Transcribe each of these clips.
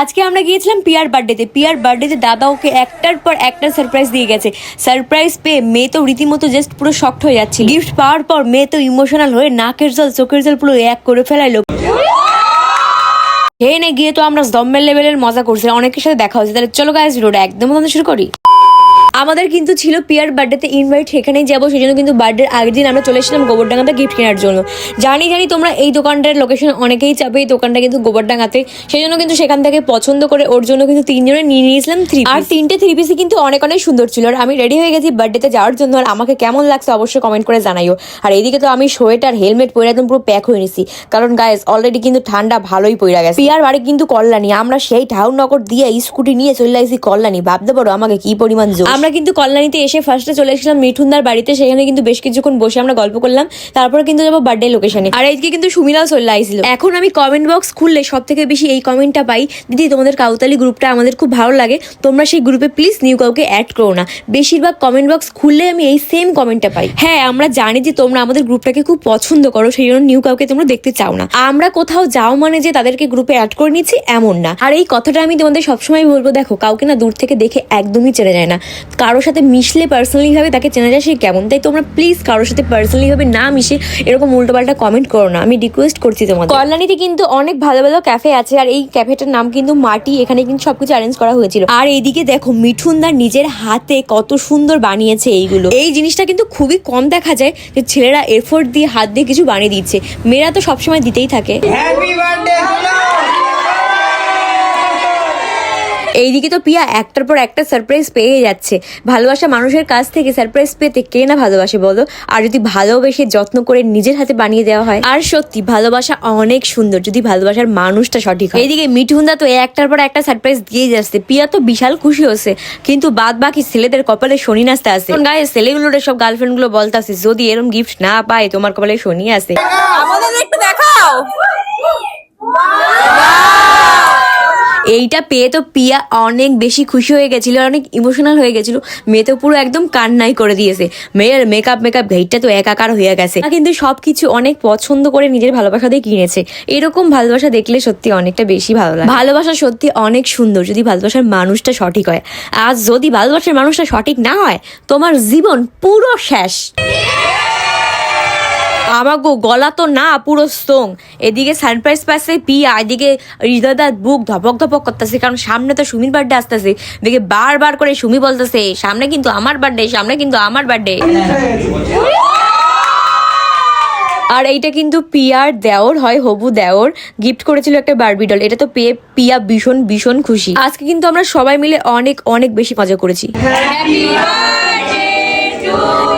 আজকে আমরা গিয়েছিলাম পিয়ার বার্থডেতে। পিয়ার বার্থডেতে দাদা ওকে একটার পর একটা সারপ্রাইজ দিয়ে গেছে। সারপ্রাইজ পেয়ে মেয়ে তো রীতিমতো জাস্ট পুরো শক্ট হয়ে যাচ্ছে গিফট পাওয়ার পর মেয়ে তো ইমোশনাল হয়ে নাকের জল, চোখের জল পুরো এক করে ফেলাইলো। নে গিয়ে তো আমরা দম্বেল লেভেলের মজা করছি অনেকের সাথে দেখা হচ্ছে তাহলে চলো গায়ে ভিডিওটা একদম শুরু করি। আমাদের কিন্তু ছিল পিয়ার বার্থডেতে ইনভাইট সেখানেই যাব সেই জন্য কিন্তু বার্থডের আগের দিন আমরা চলে এসেছিলাম গোবরডাঙ্গাতে গিফট কেনার জন্য। জানি জানি তোমরা এই দোকানটার লোকেশন অনেকেই চাবে এই দোকানটা কিন্তু গোবরডাঙ্গাতে। সেই জন্য কিন্তু সেখান থেকে পছন্দ করে ওর জন্য কিন্তু তিনজনে নিয়ে নিয়েছিলাম থ্রি আর তিনটে থ্রি পিসই কিন্তু অনেক অনেক সুন্দর ছিল। আর আমি রেডি হয়ে গেছি বার্থডেতে যাওয়ার জন্য। আর আমাকে কেমন লাগছে অবশ্যই কমেন্ট করে জানাইও। আর এইদিকে তো আমি সোয়েটার হেলমেট পরে একদম পুরো প্যাক হয়ে নিছি। কারণ গায়েস অলরেডি কিন্তু ঠান্ডা ভালোই পড়ে গেছে। পিয়ার বাড়ি কিন্তু কল্যাণী। আমরা সেই ঠাউনগর দিয়ে স্কুটি নিয়ে চলে আসি কল্যাণী। ভাবতে পারো আমাকে কি পরিমাণ আমরা কিন্তু কল্যাণীতে এসে ফার্স্টে চলে এসেছিলাম মিঠুনদার বাড়িতে, সেখানে কিন্তু বেশ কিছুক্ষণ বসে আমরা গল্প করলাম। তারপরে কিন্তু যাব বার্থডে লোকেশনে আর আজকে কিন্তু সুমিরাও চলে আইছিল এখন আমি কমেন্ট বক্স খুললে সব থেকে বেশি এই কমেন্টটা পাই, দিদি, তোমাদের কাউতালি গ্রুপটা আমাদের খুব ভালো লাগে, তোমরা সেই গ্রুপে প্লিজ নিউ কাউকে অ্যাড করো না। বেশিরভাগ কমেন্ট বক্স খুললে আমি এই সেম কমেন্টটা পাই। হ্যাঁ আমরা জানি যে তোমরা আমাদের গ্রুপটাকে খুব পছন্দ করো, সেই জন্য নিউ কাউকে তোমরা দেখতে চাও না। আমরা কোথাও যাও মানে যে তাদেরকে গ্রুপে অ্যাড করে নিচ্ছি, এমন না। আর এই কথাটা আমি তোমাদের সবসময় বলব, দেখো, কাউকে না দূর থেকে দেখে একদমই চেনা যায় না। কারোর সাথে মিশলে পার্সোনালি ভাবে তাকে চেনা যায় সে কেমন? তাই তোমরা প্লিজ কারোর সাথে পার্সোনালি ভাবে না মিশে এরকম উল্টোপাল্টা কমেন্ট করো না। আমি রিকোয়েস্ট করছি তোমাদের। কল্যাণীতে কিন্তু অনেক ভালো ভালো ক্যাফে আছে আর এই ক্যাফেটার নাম কিন্তু মাটি এখানে কিন্তু সবকিছু অ্যারেঞ্জ করা হয়েছিল। আর এইদিকে দেখো মিঠুনদার নিজের হাতে কত সুন্দর বানিয়েছে এইগুলো। এই জিনিসটা কিন্তু খুবই কম দেখা যায় যে ছেলেরা এফোর্ট দিয়ে হাত দিয়ে কিছু বানিয়ে দিচ্ছে। মেয়েরা তো সবসময় দিতেই থাকে। হ্যাপি বার্থডে এইদিকে তো পিয়া একটার পর একটা সারপ্রাইজ পেয়ে যাচ্ছে। ভালোবাসা মানুষের কাছ থেকে সারপ্রাইজ পেতে কে না ভালোবাসে বলো? আর যদি ভালোবেসে যত্ন করে নিজের হাতে বানিয়ে দেওয়া হয়? আর সত্যি, ভালোবাসা অনেক সুন্দর যদি ভালোবাসার মানুষটা সঠিক হয়। এইদিকে মিঠুন্দা তো একটার পর একটা সারপ্রাইজ দিয়ে যাচ্ছে। পিয়া তো বিশাল খুশি হচ্ছে। কিন্তু বাদ বাকি ছেলেদের কপালে শনি নাচতে আছে গায়ে ছেলেগুলোর সব গার্লফ্রেন্ডগুলো বলতেছে, যদি এরম গিফট না পায়, তোমার কপালে শনি আছে। আমাদের একটু দেখাও। এইটা পেয়ে তো পিয়া অনেক বেশি খুশি হয়ে গেছিল অনেক ইমোশনাল হয়ে গেছিল। মেয়ে তো পুরো একদম কান্নাই করে দিয়েছে। মেয়ের মেকআপ মেকআপ ঘেইটা তো একাকার হয়ে গেছে। কিন্তু সবকিছু অনেক পছন্দ করে নিজের ভালোবাসা দিয়ে কিনেছে। এরকম ভালোবাসা দেখলে সত্যি অনেকটা বেশি ভালো লাগে। ভালোবাসা সত্যি অনেক সুন্দর যদি ভালোবাসার মানুষটা সঠিক হয়। আর যদি ভালোবাসার মানুষটা সঠিক না হয়, তোমার জীবন পুরো শেষ। আমাগো, গলা তো না, পুরো স্তং এদিকে সারপ্রাইজ পাচ্ছে পিয়া, এদিকে হৃদয়দার বুক ধপক ধপক করতেছে, কারণ সামনে তো সুমির বার্থডে আসতেছে। এদিকে বারবার করে সুমি বলতেছে, সামনে কিন্তু আমার বার্থডে সামনে কিন্তু আমার বার্থডে আর এইটা কিন্তু পিয়ার দেওর হয়, হবু দেওর। গিফট করেছিল একটা বারবি ডল এটা তো পেয়ে পিয়া ভীষণ ভীষণ খুশি। আজকে কিন্তু আমরা সবাই মিলে অনেক অনেক বেশি মজা করেছি।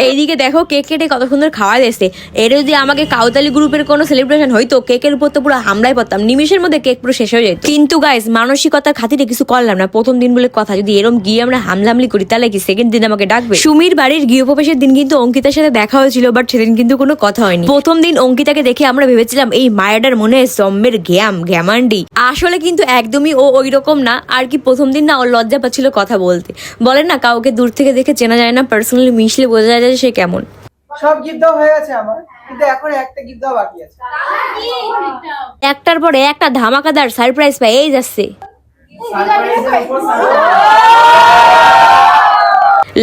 এইদিকে দেখো কেক কেটে কত সুন্দর খাওয়া দিয়েছে। এর যদি আমাকে কাউতালি গ্রুপের কোনো সেলিব্রেশন হইতো কেকের উপর তো পুরো হামলাই পড়তাম। নিমিশের মধ্যে কেক পুরো শেষ হয়ে যেত। কিন্তু গাইস মানসিকতার খাতিরে কিছু করলাম না। প্রথম দিন বলে কথা যদি এরম গিয়ে আমরা হামলামলি করি, তাহলে কি সেকেন্ড দিন আমাকে ডাকবে? সুমির বাড়ির গৃহপ্রবেশের দিন কিন্তু অঙ্কিতার সাথে দেখা হয়েছিল বাট সেদিন কিন্তু কোনো কথা হয়নি। প্রথম দিন অঙ্কিতাকে দেখে আমরা ভেবেছিলাম, এই মায়াডার মনে জম্মের গ্যাম গ্যামান্ডি আসলে কিন্তু একদমই ও ওই রকম না। আর কি প্রথম দিন না ওর লজ্জা পাচ্ছিল কথা বলতে। বলেন না, কাউকে দূর থেকে দেখে চেনা যায় না পার্সোনালি মিশলে বোঝা যায় যে সে কেমন? সব গিফট হয়ে গেছে আমার কিন্তু এখন একটা গিফট বাকি আছে। একটার পরে একটা ধামাকাদার সারপ্রাইজ পাই এই যাচ্ছে।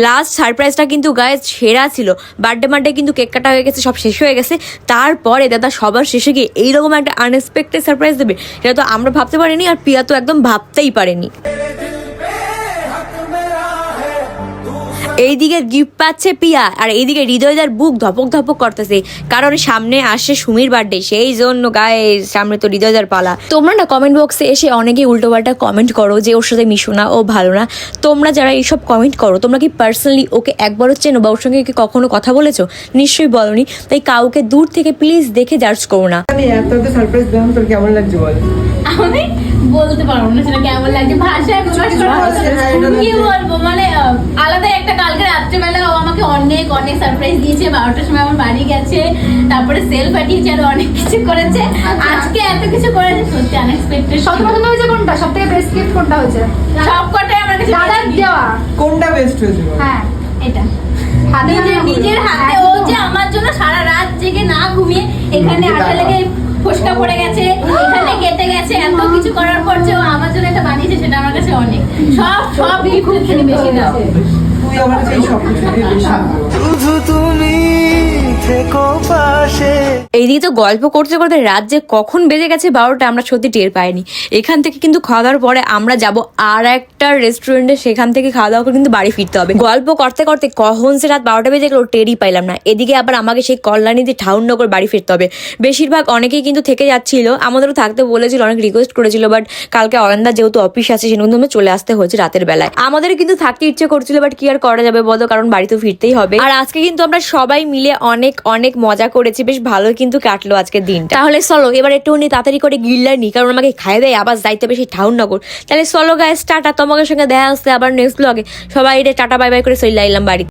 লাস্ট সারপ্রাইজটা কিন্তু গায়ে সেরা ছিল। বার্থডে মার্থডে কিন্তু কেক কাটা হয়ে গেছে সব শেষ হয়ে গেছে। তারপরে দাদা সবার শেষে গিয়ে এইরকম একটা আনএক্সপেক্টেড সারপ্রাইজ দেবে এটা তো আমরা ভাবতে পারিনি আর পিয়া তো একদম ভাবতেই পারেনি। এইদিকে গিফট পাচ্ছে পিয়া আর এইদিকে হৃদয়দার বুক ধপক ধপক করতেছে। কারণ সামনে আসছে সুমির বার্থডে সেই জন্য গায়ে সামনে তো হৃদয়দার পালা। তোমরা না কমেন্ট বক্সে এসে অনেকেই উল্টোপাল্টা কমেন্ট করো যে ওর সাথে মিশো না ও ভালো না। তোমরা যারা এইসব কমেন্ট করো তোমরা কি পার্সোনালি ওকে একবারও চেনো বা ওর সঙ্গে কি কখনো কথা বলেছ? নিশ্চয়ই বলনি। তাই কাউকে দূর থেকে প্লিজ দেখে জাজ করো না। আমি এত এত সারপ্রাইজ দিলাম তোর কেমন লাগছে বল? আমি বলতে পারব না সেটা কেমন লাগছে ভাষায় প্রকাশ করা কি বলব? মানে আহ, আলাদা একটা কালকে রাত্রেবেলা ও আমাকে অনেক অনেক সারপ্রাইজ দিয়েছে বারোটার সময় আমার বাড়ি গেছে তারপরে সেল পাঠিয়েছে আর অনেক কিছু করেছে। আজকে এত কিছু করেছে সত্যি আনএক্সপেক্টেড সব পছন্দ হয়েছে কোনটা? সব থেকে বেস্ট গিফট কোনটা হয়েছে? সব কটাই আমার কাছে দাদার দেওয়া। কোনটা বেস্ট হয়েছে হ্যাঁ এটা। নিজের। হাতে। ও যে আমার জন্য সারা রাত জেগে না ঘুমিয়ে এখানে আটা লেগে ফোসকা পড়ে গেছে এখানে কেটে গেছে এত কিছু করার পর যে আমার জন্য এটা বানিয়ে সব সব গিফটের থেকে বেশি দাও। তুই আমার সেই সব কিছু বেশি শুধু তুমি থেকো পাশে। এইদিকে তো গল্প করতে করতে রাত যে কখন বেজে গেছে বারোটা আমরা সত্যি টের পাইনি। এখান থেকে কিন্তু খাওয়া দাওয়ার পরে আমরা যাব আর একটা রেস্টুরেন্টে সেখান থেকে খাওয়া দাওয়া করে কিন্তু বাড়ি ফিরতে হবে। গল্প করতে করতে কখন সে রাত বারোটা বেজে গেলো টেরই পাইলাম না। এদিকে আবার আমাকে সেই কল্যাণী কল্যাণীতে ঠাউননগর বাড়ি ফিরতে হবে। বেশিরভাগ অনেকেই কিন্তু থেকে যাচ্ছিল, আমাদেরও থাকতে বলেছিল, অনেক রিকোয়েস্ট করেছিল বাট কালকে অয়ন্দা যেহেতু অফিস আছে, সেজন্য কিন্তু আমরা চলে আসতে হয়েছে রাতের বেলায়। আমাদের কিন্তু থাকতে ইচ্ছে করছিল বাট কি আর করা যাবে বলো, কারণ বাড়ি তো ফিরতেই হবে। আর আজকে কিন্তু আমরা সবাই মিলে অনেক অনেক মজা করেছি। বেশ ভালো কিন্তু কাটলো আজকের দিন তাহলে চলো, এবার একটু উনি তাড়াতাড়ি করে গিল্লা নি, কারণ আমাকে খাইয়ে দেয়, আবার যাইতে বেশি ঠাউন নগর তাহলে চলো গায়ে টাটা, তোমাদের সঙ্গে দেখা আসতে আবার নেক্সট ব্লগে সবাই এটা টাটা বাই বাই করে চলে আইলাম বাড়ি।